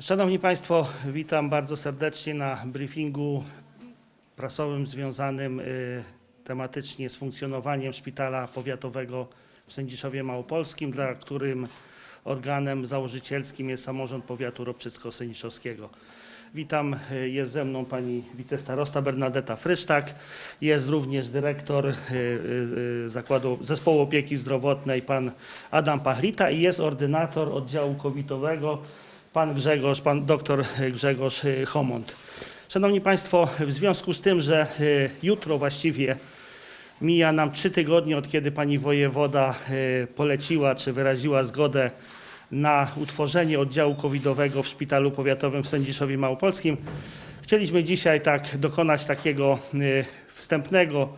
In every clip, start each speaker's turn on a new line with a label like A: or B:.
A: Szanowni Państwo, witam bardzo serdecznie na briefingu prasowym związanym y, tematycznie z funkcjonowaniem Szpitala Powiatowego w Sędziszowie Małopolskim, dla którym organem założycielskim jest samorząd powiatu ropczycko-sędziszowskiego. Witam, y, jest ze mną pani wicestarosta Bernadeta Frysztak, jest również dyrektor y, Zakładu Zespołu Opieki Zdrowotnej pan Adam Pachlita i jest ordynator oddziału covidowego pan Grzegorz, pan doktor Grzegorz y, Homont. Szanowni Państwo, w związku z tym, że y, jutro właściwie mija nam trzy tygodnie od kiedy pani wojewoda y, poleciła czy wyraziła zgodę na utworzenie oddziału covidowego w Szpitalu Powiatowym w Sędziszowie Małopolskim, chcieliśmy dzisiaj tak dokonać takiego wstępnego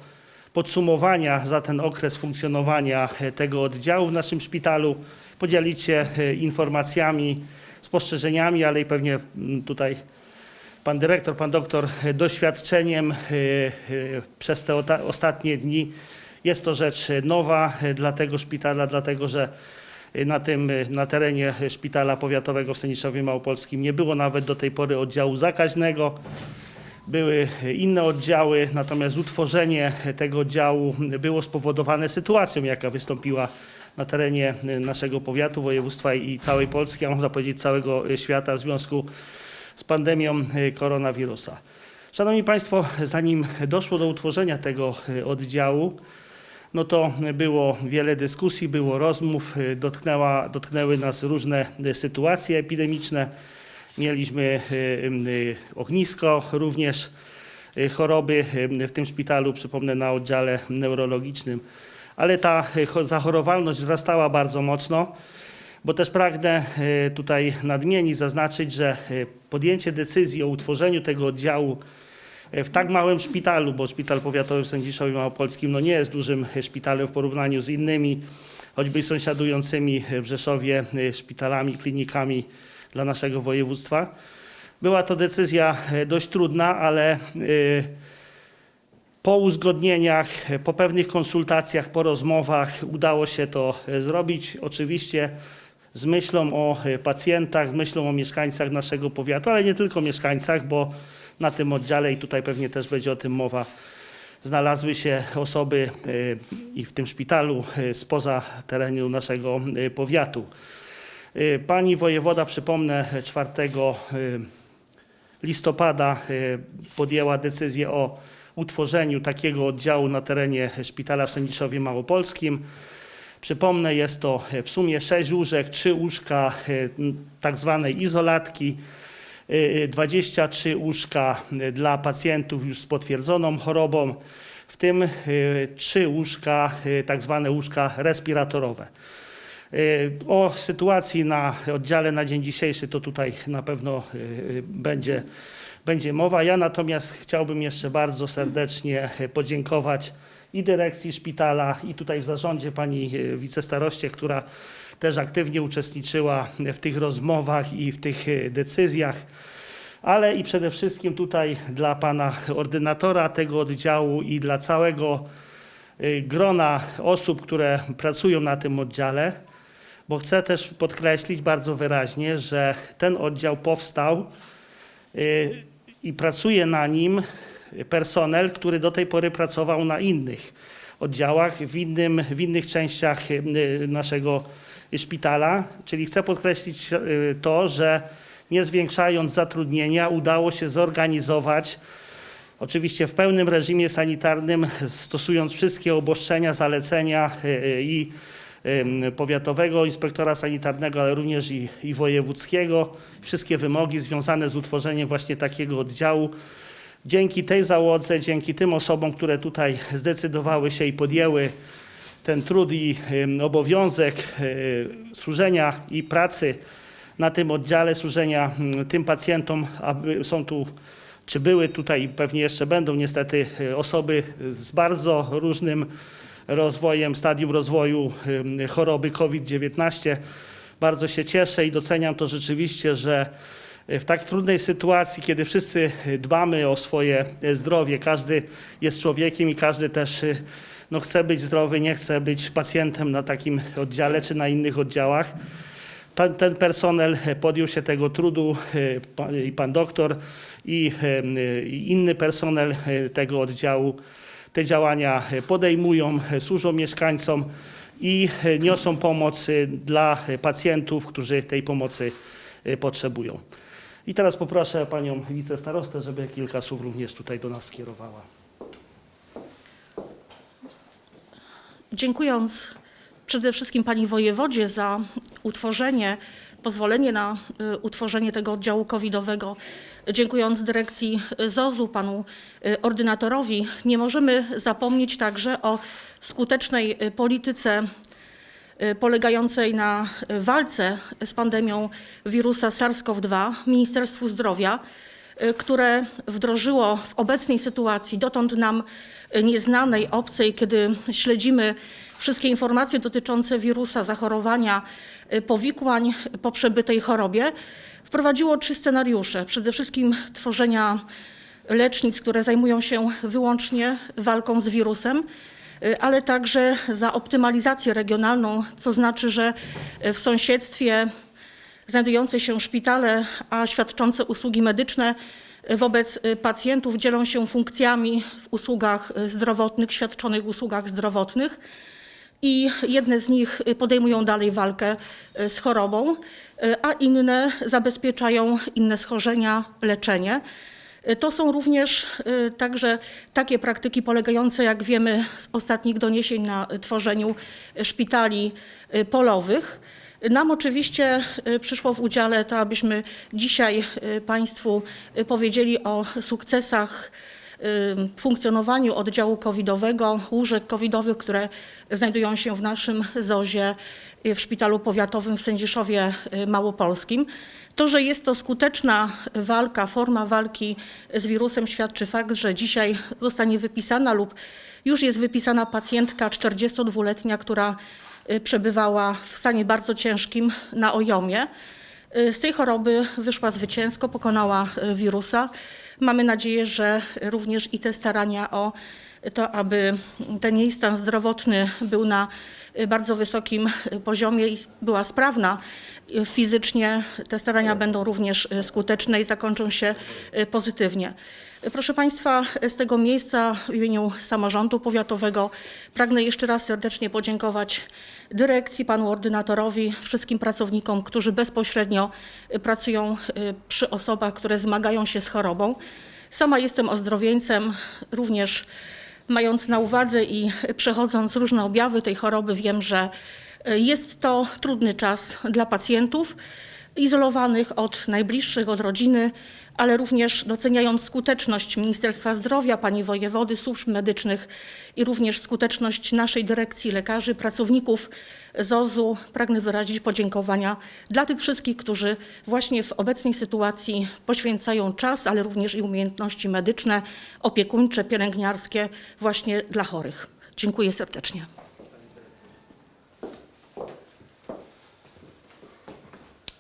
A: podsumowania za ten okres funkcjonowania tego oddziału w naszym szpitalu, podzielić się informacjami, spostrzeżeniami, ale i pewnie mm, tutaj pan dyrektor, pan doktor doświadczeniem y, y, przez te ostatnie dni. Jest to rzecz nowa y, dla tego szpitala, dlatego że na tym, na terenie szpitala powiatowego w Seniszowie Małopolskim nie było nawet do tej pory oddziału zakaźnego. Były inne oddziały, natomiast utworzenie tego oddziału było spowodowane sytuacją, jaka wystąpiła na terenie y, naszego powiatu, województwa i całej Polski, a można powiedzieć całego y, świata w związku z pandemią y, koronawirusa. Szanowni Państwo, zanim doszło do utworzenia tego oddziału, no to było wiele dyskusji, było rozmów, dotknęła, dotknęły nas różne sytuacje epidemiczne. Mieliśmy ognisko również choroby w tym szpitalu, przypomnę na oddziale neurologicznym, ale ta y, cho- zachorowalność wzrastała bardzo mocno, bo też pragnę y, tutaj nadmienić, zaznaczyć, że y, podjęcie decyzji o utworzeniu tego oddziału w tak małym szpitalu, bo szpital powiatowy w Sędziszowie Małopolskim no nie jest dużym szpitalem w porównaniu z innymi, choćby sąsiadującymi w Rzeszowie szpitalami, klinikami dla naszego województwa. Była to decyzja dość trudna, ale po uzgodnieniach, po pewnych konsultacjach, po rozmowach udało się to y, zrobić. Oczywiście z myślą o y, pacjentach, myślą o mieszkańcach naszego powiatu, ale nie tylko mieszkańcach, bo na tym oddziale i tutaj pewnie też będzie o tym mowa, znalazły się osoby y, i w tym szpitalu spoza terenu naszego powiatu. Pani wojewoda, przypomnę, 4 y, listopada podjęła decyzję o utworzeniu takiego oddziału na terenie szpitala w Sędziszowie Małopolskim. Przypomnę, jest to w sumie 6 łóżek, 3 łóżka y, tak zwanej izolatki, y, 23 łóżka y, dla pacjentów już z potwierdzoną chorobą, w tym 3 łóżka, tak zwane łóżka respiratorowe. O sytuacji na oddziale na dzień dzisiejszy to tutaj na pewno będzie, będzie mowa. Ja natomiast chciałbym jeszcze bardzo serdecznie podziękować i dyrekcji szpitala, i tutaj w zarządzie pani y, wicestaroście, która też aktywnie uczestniczyła w tych rozmowach i w tych y, decyzjach, ale i przede wszystkim tutaj dla pana ordynatora tego oddziału i dla całego y, grona osób, które pracują na tym oddziale bo chcę też podkreślić bardzo wyraźnie, że ten oddział powstał i pracuje na nim personel, który do tej pory pracował na innych oddziałach, w, innym, w innych częściach y, naszego szpitala. Czyli chcę podkreślić y, to, że nie zwiększając zatrudnienia, udało się zorganizować Oczywiście w pełnym reżimie sanitarnym, stosując wszystkie obostrzenia, zalecenia y, i powiatowego inspektora sanitarnego, ale również i, i wojewódzkiego, wszystkie wymogi związane z utworzeniem właśnie takiego oddziału. Dzięki tej załodze, dzięki tym osobom, które tutaj zdecydowały się i podjęły ten trud i obowiązek y, służenia i pracy na tym oddziale, służenia ym, tym pacjentom, aby są tu czy były tutaj pewnie jeszcze będą niestety y, osoby z bardzo różnym rozwojem, stadium rozwoju choroby COVID-19. Bardzo się cieszę i doceniam to rzeczywiście, że w tak trudnej sytuacji, kiedy wszyscy dbamy o swoje zdrowie, każdy jest człowiekiem i każdy też y, no, chce być zdrowy, nie chce być pacjentem na takim oddziale czy na innych oddziałach, ten, ten personel podjął się tego trudu i pan doktor i i inny personel tego oddziału te działania podejmują, służą mieszkańcom i niosą pomoc e, dla pacjentów, którzy tej pomocy e, potrzebują. I teraz poproszę panią wicestarostę, żeby kilka słów również tutaj do nas skierowała.
B: Dziękując przede wszystkim Pani Wojewodzie za utworzenie, pozwolenie na y, utworzenie tego oddziału covidowego, dziękując dyrekcji ZOZ-u, Panu y, ordynatorowi, nie możemy zapomnieć także o skutecznej y, polityce y, polegającej na y, walce z pandemią wirusa SARS-CoV-2 Ministerstwu Zdrowia, y, które wdrożyło w obecnej sytuacji, dotąd nam y, nieznanej, obcej, kiedy śledzimy wszystkie informacje dotyczące wirusa, zachorowania, y, powikłań po przebytej chorobie, wprowadziło trzy scenariusze. Przede wszystkim tworzenia lecznic, które zajmują się wyłącznie walką z wirusem, y, ale także za optymalizację regionalną, co znaczy, że y, w sąsiedztwie znajdujące się szpitale, a świadczące usługi medyczne y, wobec y, pacjentów dzielą się funkcjami w usługach y, zdrowotnych, świadczonych usługach zdrowotnych i jedne z nich y, podejmują dalej walkę y, z chorobą, y, a inne zabezpieczają inne schorzenia, leczenie. To są również także takie praktyki polegające, jak wiemy z ostatnich doniesień, na tworzeniu szpitali polowych. Nam oczywiście przyszło w udziale to, abyśmy dzisiaj Państwu powiedzieli o sukcesach funkcjonowaniu oddziału covidowego, łóżek covidowych, które znajdują się w naszym ZOzie y, w Szpitalu Powiatowym w Sędziszowie y, Małopolskim. To, że jest to skuteczna walka, forma walki z wirusem świadczy fakt, że dzisiaj zostanie wypisana lub już jest wypisana pacjentka 42-letnia, która y, przebywała w stanie bardzo ciężkim na ojomie. Z tej choroby wyszła zwycięsko, pokonała wirusa. Mamy nadzieję, że również i te starania o to, aby ten jej stan zdrowotny był na bardzo wysokim poziomie i była sprawna fizycznie, te starania będą również skuteczne i zakończą się pozytywnie. Proszę Państwa, z tego miejsca w imieniu samorządu powiatowego pragnę jeszcze raz serdecznie podziękować dyrekcji, panu ordynatorowi, wszystkim pracownikom, którzy bezpośrednio y, pracują y, przy osobach, które zmagają się z chorobą. Sama jestem ozdrowieńcem, również mając na uwadze i przechodząc różne objawy tej choroby, wiem, że y, jest to trudny czas dla pacjentów izolowanych od najbliższych, od rodziny, ale również doceniając skuteczność Ministerstwa Zdrowia, pani wojewody, służb medycznych i również skuteczność naszej dyrekcji lekarzy, pracowników ZOZ-u, pragnę wyrazić podziękowania dla tych wszystkich, którzy właśnie w obecnej sytuacji poświęcają czas, ale również i umiejętności medyczne, opiekuńcze, pielęgniarskie właśnie dla chorych. Dziękuję serdecznie.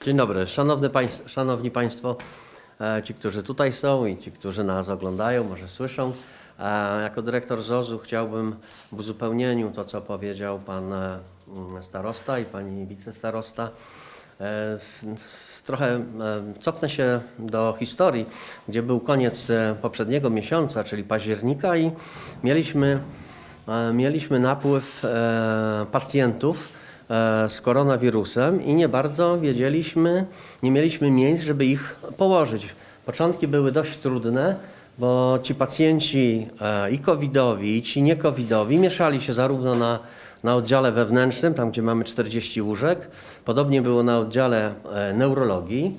C: Dzień dobry. Szanowny szanowni Państwo, e, ci, którzy tutaj są i ci, którzy nas oglądają, może słyszą. E, Jako dyrektor ZOZ-u chciałbym w uzupełnieniu to, co powiedział Pan e, mm, starosta i Pani wicestarosta, trochę cofnę się do historii, gdzie był koniec poprzedniego miesiąca, czyli października i mieliśmy, mieliśmy napływ pacjentów, z koronawirusem i nie bardzo wiedzieliśmy, nie mieliśmy miejsc, żeby ich położyć. Początki były dość trudne, bo ci pacjenci e, i covidowi, i ci nie-covidowi mieszali się zarówno na, na oddziale wewnętrznym, tam gdzie mamy 40 łóżek, podobnie było na oddziale e, neurologii.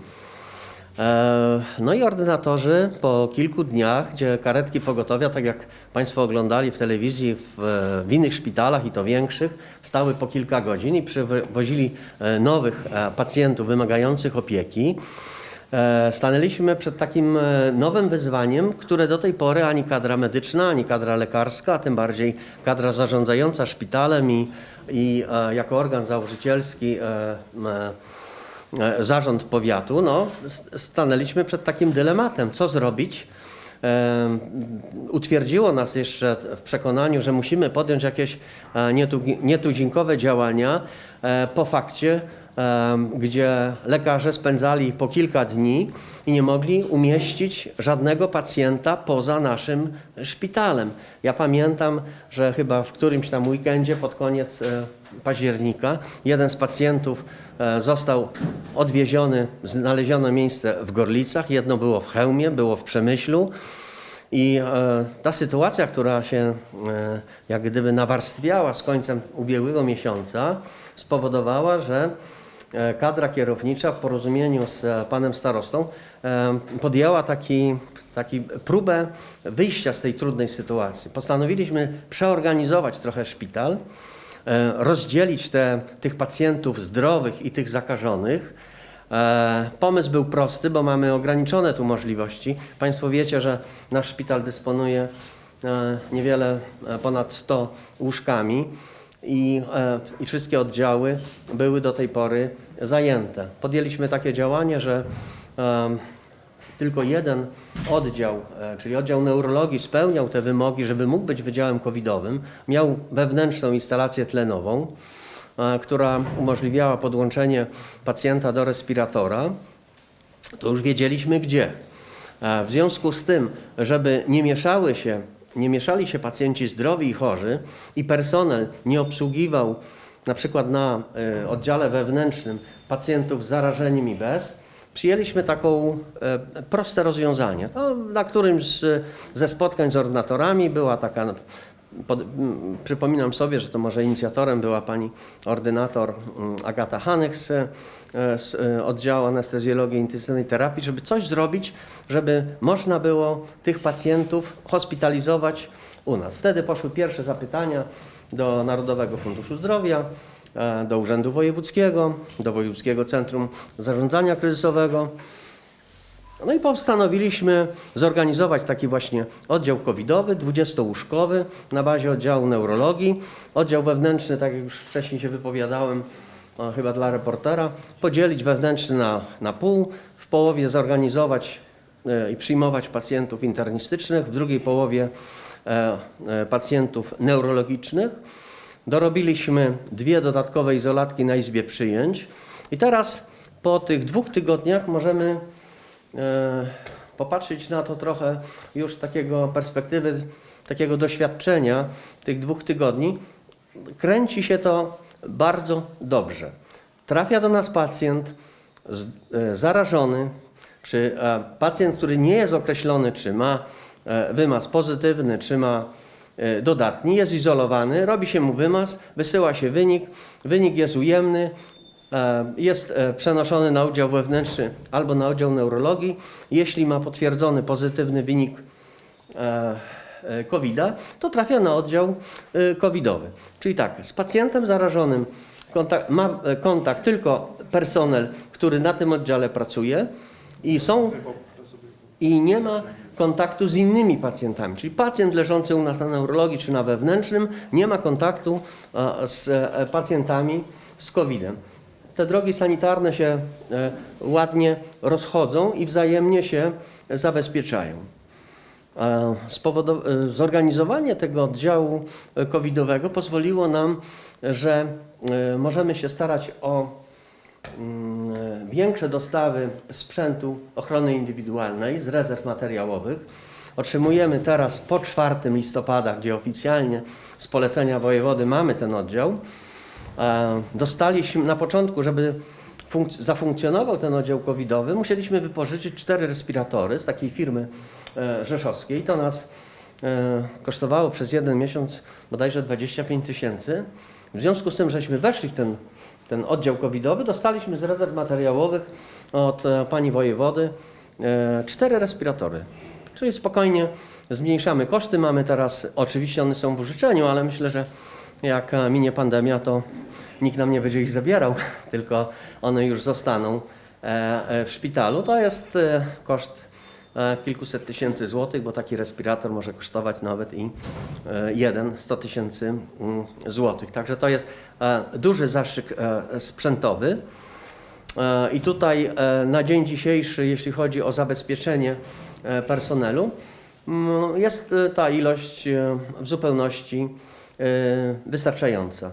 C: E, No i ordynatorzy po kilku dniach, gdzie karetki pogotowia, tak jak Państwo oglądali w telewizji, w, w innych szpitalach i to większych, stały po kilka godzin i przywozili e, nowych e, pacjentów wymagających opieki. E, Stanęliśmy przed takim e, nowym wyzwaniem, które do tej pory ani kadra medyczna, ani kadra lekarska, a tym bardziej kadra zarządzająca szpitalem i, i e, jako organ założycielski e, e, zarząd powiatu, no, stanęliśmy przed takim dylematem, co zrobić. E, Utwierdziło nas jeszcze w przekonaniu, że musimy podjąć jakieś e, nietu- nietuzinkowe działania e, po fakcie gdzie lekarze spędzali po kilka dni i nie mogli umieścić żadnego pacjenta poza naszym szpitalem. Ja pamiętam, że chyba w którymś tam weekendzie pod koniec e, października jeden z pacjentów e, został odwieziony, znaleziono miejsce w Gorlicach, jedno było w Chełmie, było w Przemyślu. I e, ta sytuacja, która się jak gdyby nawarstwiała z końcem ubiegłego miesiąca, spowodowała, że kadra kierownicza w porozumieniu z e, panem starostą e, podjęła taki, taki próbę wyjścia z tej trudnej sytuacji. Postanowiliśmy przeorganizować trochę szpital, e, rozdzielić te, tych pacjentów zdrowych i tych zakażonych. E, Pomysł był prosty, bo mamy ograniczone tu możliwości. Państwo wiecie, że nasz szpital dysponuje e, niewiele e, ponad 100 łóżkami i, e, i wszystkie oddziały były do tej pory zajęte. Podjęliśmy takie działanie, że tylko jeden oddział, e, czyli oddział neurologii, spełniał te wymogi, żeby mógł być wydziałem covidowym. Miał wewnętrzną instalację tlenową, e, która umożliwiała podłączenie pacjenta do respiratora. To już wiedzieliśmy gdzie. W związku z tym, żeby nie mieszały się, nie mieszali się pacjenci zdrowi i chorzy i personel nie obsługiwał na przykład na e, oddziale wewnętrznym pacjentów z zarażeniem i bez, przyjęliśmy taką e, proste rozwiązanie. To na którymś ze spotkań z ordynatorami była taka pod, przypominam sobie, że to może inicjatorem była pani ordynator Agata Hanek z, e, e, oddziału anestezjologii intensywnej terapii, żeby coś zrobić, żeby można było tych pacjentów hospitalizować u nas. Wtedy poszły pierwsze zapytania do Narodowego Funduszu Zdrowia, e, do Urzędu Wojewódzkiego, do Wojewódzkiego Centrum Zarządzania Kryzysowego. No i postanowiliśmy zorganizować taki właśnie oddział covidowy, 20-łóżkowy na bazie oddziału neurologii. Oddział wewnętrzny, tak jak już wcześniej się wypowiadałem, chyba dla reportera, podzielić wewnętrzny na, na pół, w połowie zorganizować e, i przyjmować pacjentów internistycznych, w drugiej połowie e, e, pacjentów neurologicznych. Dorobiliśmy dwie dodatkowe izolatki na izbie przyjęć i teraz po tych dwóch tygodniach możemy popatrzeć na to trochę już z takiego perspektywy, takiego doświadczenia tych dwóch tygodni. Kręci się to bardzo dobrze. Trafia do nas pacjent e, zarażony, czy e, pacjent, który nie jest określony, czy ma e, wymaz pozytywny, czy ma dodatni, jest izolowany, robi się mu wymaz, wysyła się wynik, wynik jest ujemny, jest przenoszony na oddział wewnętrzny albo na oddział neurologii. Jeśli ma potwierdzony pozytywny wynik COVID-a, to trafia na oddział e, covidowy. Czyli tak, z pacjentem zarażonym kontakt, ma e, kontakt tylko personel, który na tym oddziale pracuje i są i nie ma kontaktu z innymi pacjentami. Czyli pacjent leżący u nas na neurologii czy na wewnętrznym nie ma kontaktu e, z e, pacjentami z COVID-em. Te drogi sanitarne się e, ładnie rozchodzą i wzajemnie się zabezpieczają. E, Zorganizowanie tego oddziału e, covidowego pozwoliło nam, że e, możemy się starać o mm, większe dostawy sprzętu ochrony indywidualnej z rezerw materiałowych. Otrzymujemy teraz po 4 listopada, gdzie oficjalnie z polecenia wojewody mamy ten oddział. Dostaliśmy na początku, żeby funkc- zafunkcjonował ten oddział covidowy, musieliśmy wypożyczyć cztery respiratory z takiej firmy rzeszowskiej. To nas e, kosztowało przez jeden miesiąc bodajże 25 tysięcy. W związku z tym, żeśmy weszli w ten, ten oddział covidowy, dostaliśmy z rezerw materiałowych od e, pani wojewody e, cztery respiratory. Czyli spokojnie zmniejszamy koszty. Mamy teraz, oczywiście one są w użyczeniu, ale myślę, że jak e, minie pandemia, to nikt nam nie będzie ich zabierał, tylko one już zostaną e, e, w szpitalu. To jest e, koszt e, kilkuset tysięcy złotych, bo taki respirator może kosztować nawet i e, jeden 100 tysięcy mm, złotych. Także to jest e, duży zastrzyk e, sprzętowy. E, I tutaj e, na dzień dzisiejszy, jeśli chodzi o zabezpieczenie e, personelu, mm, jest e, ta ilość e, w zupełności e, wystarczająca.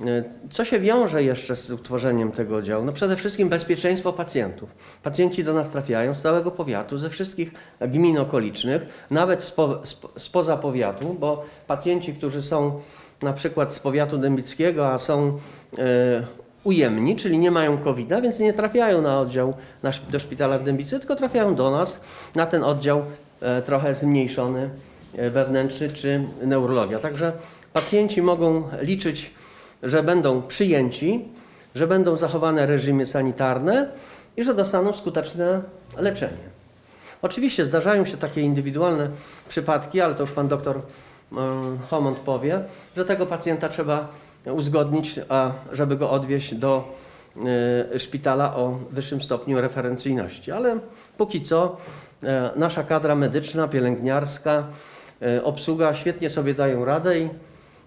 C: E, Co się wiąże jeszcze z utworzeniem tego oddziału? No przede wszystkim bezpieczeństwo pacjentów. Pacjenci do nas trafiają z całego powiatu, ze wszystkich gmin okolicznych, nawet spo, spo, spoza powiatu, bo pacjenci, którzy są na przykład z powiatu dębickiego, a są e, ujemni, czyli nie mają covid więc nie trafiają na oddział na, do szpitala w Dębicy, tylko trafiają do nas na ten oddział e, trochę zmniejszony, e, wewnętrzny czy neurologia. Także pacjenci mogą liczyć, że będą przyjęci, że będą zachowane reżimy sanitarne i że dostaną skuteczne leczenie. Oczywiście zdarzają się takie indywidualne przypadki, ale to już pan doktor mm, Homont powie, że tego pacjenta trzeba uzgodnić, a żeby go odwieźć do y, szpitala o wyższym stopniu referencyjności. Ale póki co e, nasza kadra medyczna, pielęgniarska, e, obsługa świetnie sobie dają radę i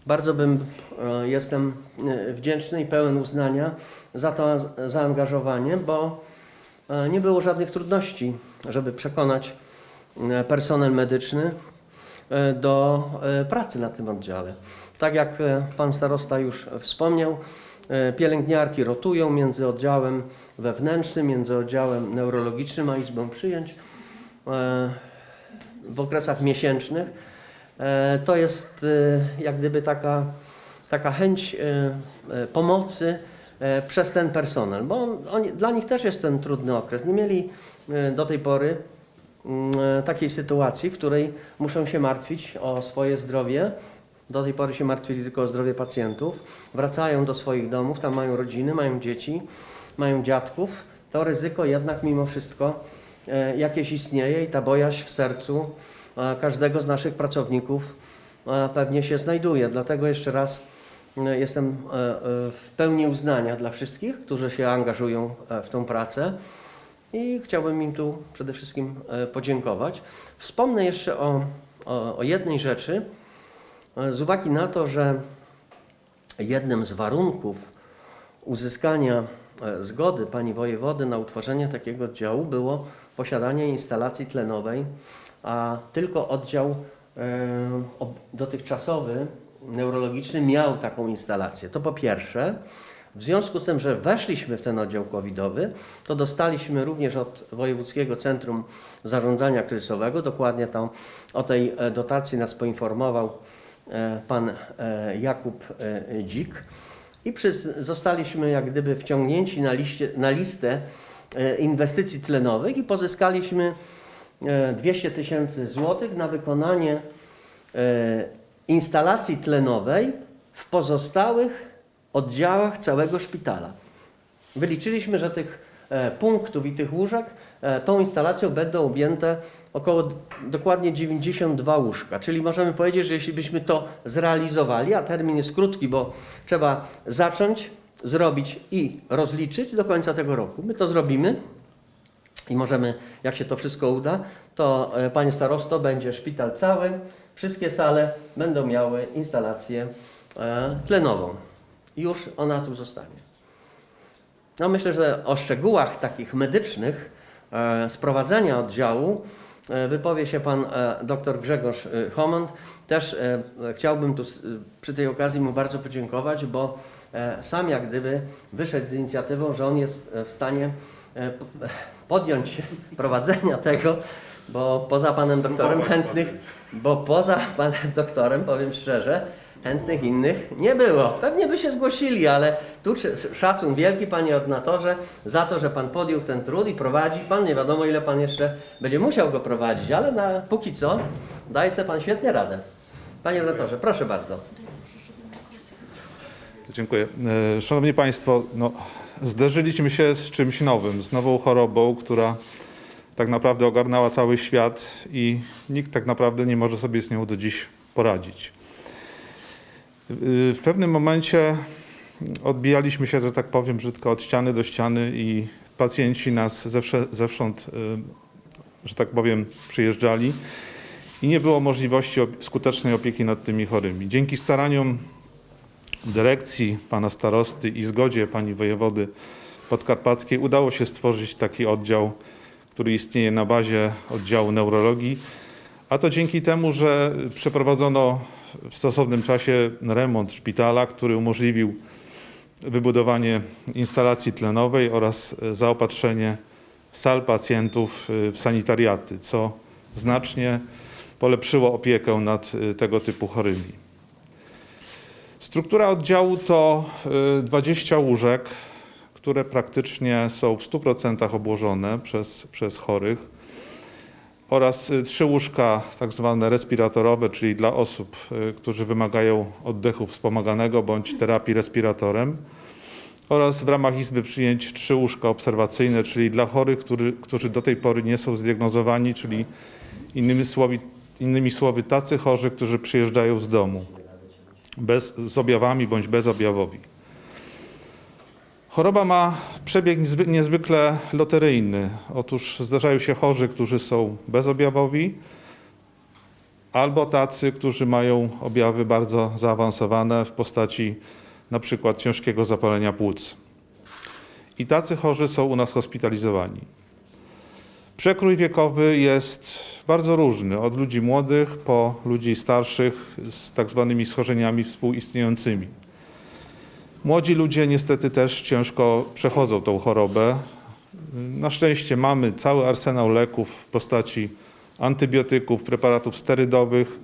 C: bardzo bym, e, jestem e, wdzięczny i pełen uznania za to zaangażowanie, bo e, nie było żadnych trudności, żeby przekonać personel medyczny do pracy na tym oddziale. Tak jak pan starosta już wspomniał, pielęgniarki rotują między oddziałem wewnętrznym, między oddziałem neurologicznym a izbą przyjęć w okresach miesięcznych. E, To jest e, jak gdyby taka, taka chęć e, pomocy przez ten personel, bo on, oni, dla nich też jest ten trudny okres. Nie mieli do tej pory mm, takiej sytuacji, w której muszą się martwić o swoje zdrowie. Do tej pory się martwili tylko o zdrowie pacjentów. Wracają do swoich domów, tam mają rodziny, mają dzieci, mają dziadków. To ryzyko jednak mimo wszystko jakieś istnieje i ta bojaźń w sercu każdego z naszych pracowników pewnie się znajduje. Dlatego jeszcze raz e, jestem e, e, w pełni uznania dla wszystkich, którzy się angażują w tą pracę i chciałbym im tu przede wszystkim podziękować. Wspomnę jeszcze o, o, o jednej rzeczy. Z uwagi na to, że jednym z warunków uzyskania zgody pani wojewody na utworzenie takiego oddziału było posiadanie instalacji tlenowej, a tylko oddział e, dotychczasowy, neurologiczny miał taką instalację. To po pierwsze. W związku z tym, że weszliśmy w ten oddział covidowy, to dostaliśmy również od Wojewódzkiego Centrum Zarządzania Kryzysowego, dokładnie tam o tej e, dotacji nas poinformował e, pan Jakub Dzik i przyz, zostaliśmy jak gdyby wciągnięci na, liście, na listę inwestycji tlenowych i pozyskaliśmy 200 tysięcy złotych na wykonanie e, instalacji tlenowej w pozostałych oddziałach całego szpitala. Wyliczyliśmy, że tych e, punktów i tych łóżek e, tą instalacją będą objęte około dokładnie 92 łóżka. Czyli możemy powiedzieć, że jeśli byśmy to zrealizowali, a termin jest krótki, bo trzeba zacząć, zrobić i rozliczyć do końca tego roku. My to zrobimy i możemy, jak się to wszystko uda, to e, Panie Starosto, będzie szpital cały, wszystkie sale będą miały instalację e, tlenową. Już ona tu zostanie. No myślę, że o szczegółach takich medycznych e, sprowadzenia oddziału wypowie się pan dr Grzegorz Homont. Też chciałbym tu przy tej okazji mu bardzo podziękować, bo sam jak gdyby wyszedł z inicjatywą, że on jest w stanie podjąć się prowadzenia tego, bo poza panem doktorem chętnych, bo poza panem doktorem, powiem szczerze, chętnych innych nie było. Pewnie by się zgłosili, ale tu szacun wielki panie ordynatorze za to, że pan podjął ten trud i prowadzi pan. Nie wiadomo ile pan jeszcze będzie musiał go prowadzić, ale na, póki co daje sobie pan świetnie radę. Panie ordynatorze, proszę bardzo.
D: Dziękuję. E, Szanowni Państwo, no, zderzyliśmy się z czymś nowym, z nową chorobą, która tak naprawdę ogarnęła cały świat i nikt tak naprawdę nie może sobie z nią do dziś poradzić. W pewnym momencie odbijaliśmy się, że tak powiem brzydko, od ściany do ściany i pacjenci nas zewsze, zewsząd, y, że tak powiem, przyjeżdżali i nie było możliwości skutecznej opieki nad tymi chorymi. Dzięki staraniom dyrekcji pana starosty i zgodzie pani wojewody podkarpackiej udało się stworzyć taki oddział, który istnieje na bazie oddziału neurologii, a to dzięki temu, że przeprowadzono w stosownym czasie remont szpitala, który umożliwił wybudowanie instalacji tlenowej oraz zaopatrzenie sal pacjentów w sanitariaty, co znacznie polepszyło opiekę nad tego typu chorymi. Struktura oddziału to e, 20 łóżek, które praktycznie są w 100% obłożone przez, przez chorych oraz y, trzy łóżka tak zwane respiratorowe, czyli dla osób, y, którzy wymagają oddechu wspomaganego bądź terapii respiratorem oraz w ramach Izby Przyjęć trzy łóżka obserwacyjne, czyli dla chorych, który, którzy do tej pory nie są zdiagnozowani, czyli innymi słowy, innymi słowy tacy chorzy, którzy przyjeżdżają z domu bez, z objawami bądź bezobjawowi. Choroba ma przebieg niezwy- niezwykle loteryjny. Otóż zdarzają się chorzy, którzy są bezobjawowi, albo tacy, którzy mają objawy bardzo zaawansowane w postaci na przykład ciężkiego zapalenia płuc. I tacy chorzy są u nas hospitalizowani. Przekrój wiekowy jest bardzo różny, od ludzi młodych po ludzi starszych z tak zwanymi schorzeniami współistniejącymi. Młodzi ludzie niestety też ciężko przechodzą tą chorobę. Na szczęście mamy cały arsenał leków w postaci antybiotyków, preparatów sterydowych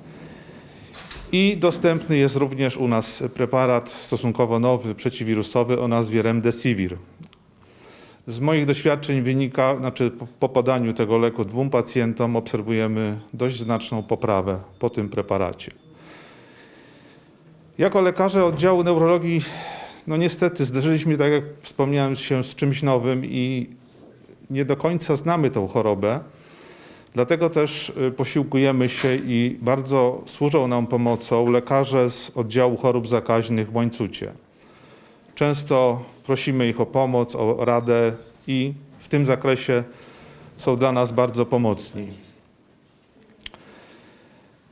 D: i dostępny jest również u nas preparat stosunkowo nowy, przeciwwirusowy o nazwie Remdesivir. Z moich doświadczeń wynika, znaczy po, po podaniu tego leku dwóm pacjentom obserwujemy dość znaczną poprawę po tym preparacie. Jako lekarze oddziału neurologii no niestety zderzyliśmy, tak jak wspomniałem, się z czymś nowym i nie do końca znamy tą chorobę. Dlatego też y, posiłkujemy się i bardzo służą nam pomocą lekarze z oddziału chorób zakaźnych w Łańcucie. Często prosimy ich o pomoc, o radę i w tym zakresie są dla nas bardzo pomocni.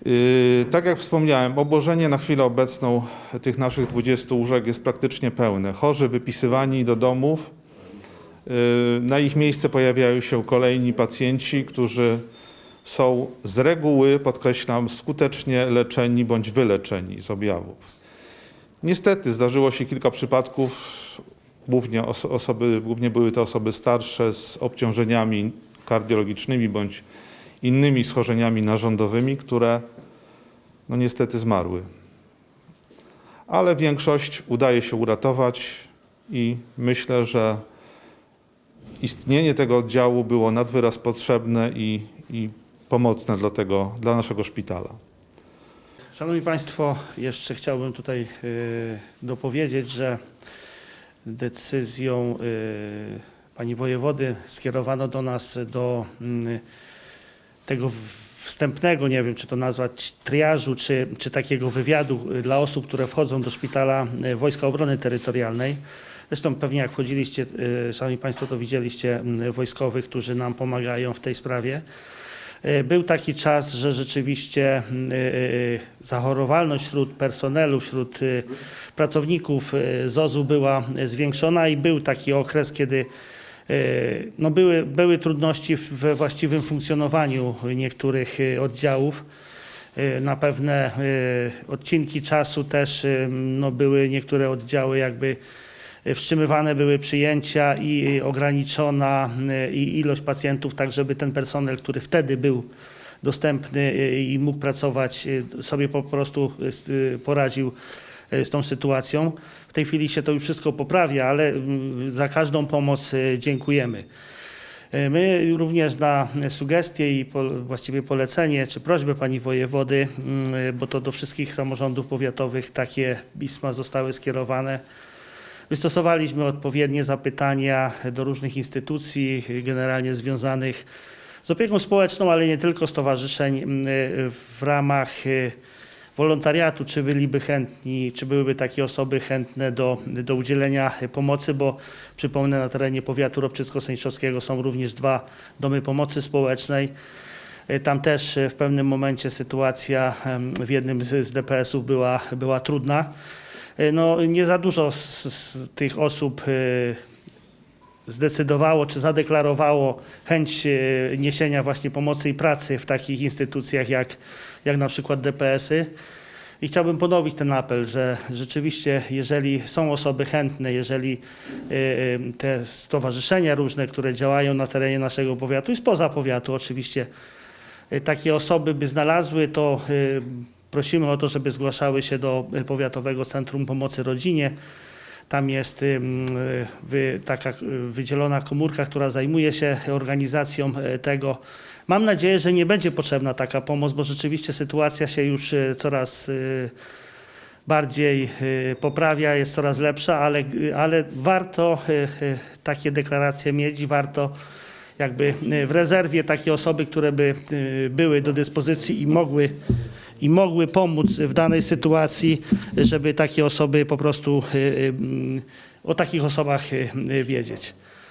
D: Yy, Tak jak wspomniałem, obłożenie na chwilę obecną tych naszych 20 łóżek jest praktycznie pełne. Chorzy wypisywani do domów. Yy, Na ich miejsce pojawiają się kolejni pacjenci, którzy są z reguły, podkreślam, skutecznie leczeni bądź wyleczeni z objawów. Niestety zdarzyło się kilka przypadków, głównie, oso- osoby, głównie były to osoby starsze z obciążeniami kardiologicznymi bądź innymi schorzeniami narządowymi, które no niestety zmarły. Ale większość udaje się uratować i myślę, że istnienie tego oddziału było nad wyraz potrzebne i, i pomocne dla, tego, dla naszego szpitala.
A: Szanowni Państwo, jeszcze chciałbym tutaj y, dopowiedzieć, że decyzją y, Pani Wojewody skierowano do nas do mm, tego wstępnego, nie wiem czy to nazwać triażu, czy, czy takiego wywiadu y, dla osób, które wchodzą do szpitala Wojska Obrony Terytorialnej. Zresztą pewnie jak wchodziliście, Szanowni Państwo, to widzieliście mm, wojskowych, którzy nam pomagają w tej sprawie. E, Był taki czas, że rzeczywiście mm, e, e, zachorowalność wśród personelu, wśród pracowników ZOZ-u była zwiększona i był taki okres, kiedy no były, były trudności we właściwym funkcjonowaniu niektórych oddziałów. Na pewne odcinki czasu też no były niektóre oddziały jakby wstrzymywane były przyjęcia i e, ograniczona i ilość pacjentów, tak żeby ten personel, który wtedy był dostępny i mógł pracować, sobie po prostu poradził z tą sytuacją. W tej chwili się to już wszystko poprawia, ale mm, za każdą pomoc dziękujemy. My również na sugestie i po, właściwie polecenie czy prośbę pani wojewody, mm, bo to do wszystkich samorządów powiatowych takie pisma zostały skierowane. Wystosowaliśmy odpowiednie zapytania do różnych instytucji, generalnie związanych z opieką społeczną, ale nie tylko stowarzyszeń mm, w ramach e, wolontariatu, czy byliby chętni, czy byłyby takie osoby chętne do, do udzielenia pomocy, bo przypomnę, na terenie powiatu ropczycko-sędziowskiego są również dwa domy pomocy społecznej. E, Tam też e, w pewnym momencie sytuacja w jednym z DPS-ów była, była trudna. E, No, nie za dużo z, z tych osób e, zdecydowało czy zadeklarowało chęć e, niesienia właśnie pomocy i pracy w takich instytucjach jak, jak na przykład DPS-y. I chciałbym ponowić ten apel, że rzeczywiście, jeżeli są osoby chętne, jeżeli te stowarzyszenia różne, które działają na terenie naszego powiatu i spoza powiatu oczywiście, takie osoby by znalazły, to prosimy o to, żeby zgłaszały się do y, Powiatowego Centrum Pomocy Rodzinie. Tam jest y, taka y, wydzielona komórka, która zajmuje się organizacją tego. Mam nadzieję, że nie będzie potrzebna taka pomoc, bo rzeczywiście sytuacja się już coraz bardziej poprawia, jest coraz lepsza, ale, ale warto takie deklaracje mieć i warto jakby w rezerwie takie osoby, które by były do dyspozycji i mogły, i mogły pomóc w danej sytuacji, żeby takie osoby po prostu y, y, mm, o takich osobach y, wiedzieć.